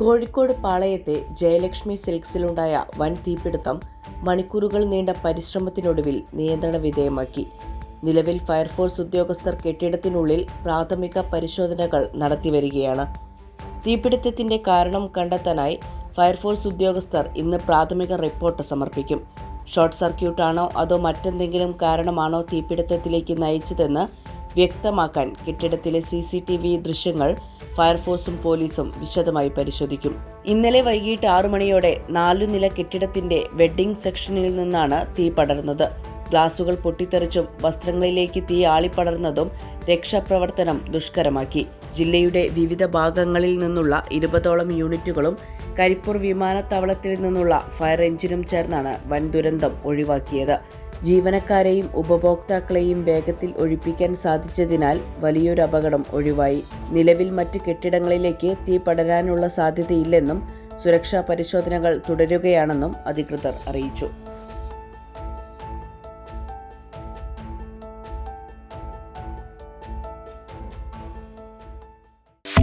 കോഴിക്കോട് പാളയത്തെ ജയലക്ഷ്മി സിൽക്സിലുണ്ടായ വൻ തീപിടുത്തം മണിക്കൂറുകൾ നീണ്ട പരിശ്രമത്തിനൊടുവിൽ നിയന്ത്രണ വിധേയമാക്കി. നിലവിൽ ഫയർഫോഴ്സ് ഉദ്യോഗസ്ഥർ കെട്ടിടത്തിനുള്ളിൽ പ്രാഥമിക പരിശോധനകൾ നടത്തിവരികയാണ്. തീപിടുത്തത്തിന്റെ കാരണം കണ്ടെത്താനായി ഫയർഫോഴ്സ് ഉദ്യോഗസ്ഥർ ഇന്ന് പ്രാഥമിക റിപ്പോർട്ട് സമർപ്പിക്കും. ഷോർട്ട് സർക്യൂട്ടാണോ അതോ മറ്റെന്തെങ്കിലും കാരണമാണോ തീപിടുത്തത്തിലേക്ക് നയിച്ചതെന്ന് വ്യക്തമാക്കാൻ കെട്ടിടത്തിലെ സി സി ടി വി ദൃശ്യങ്ങൾ ഫയർഫോഴ്സും പോലീസും വിശദമായി പരിശോധിക്കും. ഇന്നലെ വൈകിട്ട് ആറു മണിയോടെ നാലു നില കെട്ടിടത്തിന്റെ വെഡ്ഡിംഗ് സെക്ഷനിൽ നിന്നാണ് തീ പടർന്നത്. ഗ്ലാസുകൾ പൊട്ടിത്തെറിച്ചും വസ്ത്രങ്ങളിലേക്ക് തീ ആളിപ്പടർന്നതും രക്ഷാപ്രവർത്തനം ദുഷ്കരമാക്കി. ജില്ലയുടെ വിവിധ ഭാഗങ്ങളിൽ നിന്നുള്ള ഇരുപതോളം യൂണിറ്റുകളും കരിപ്പൂർ വിമാനത്താവളത്തിൽ നിന്നുള്ള ഫയർ എഞ്ചിനും ചേർന്നാണ് വൻ ദുരന്തം ഒഴിവാക്കിയത്. ജീവനക്കാരെയും ഉപഭോക്താക്കളെയും വേഗത്തിൽ ഒഴിപ്പിക്കാൻ സാധിച്ചതിനാൽ വലിയൊരു അപകടം ഒഴിവായി. നിലവിൽ മറ്റ് കെട്ടിടങ്ങളിലേക്ക് തീ പടരാനുള്ള സാധ്യതയില്ലെന്നും സുരക്ഷാ പരിശോധനകൾ തുടരുകയാണെന്നും അധികൃതർ അറിയിച്ചു.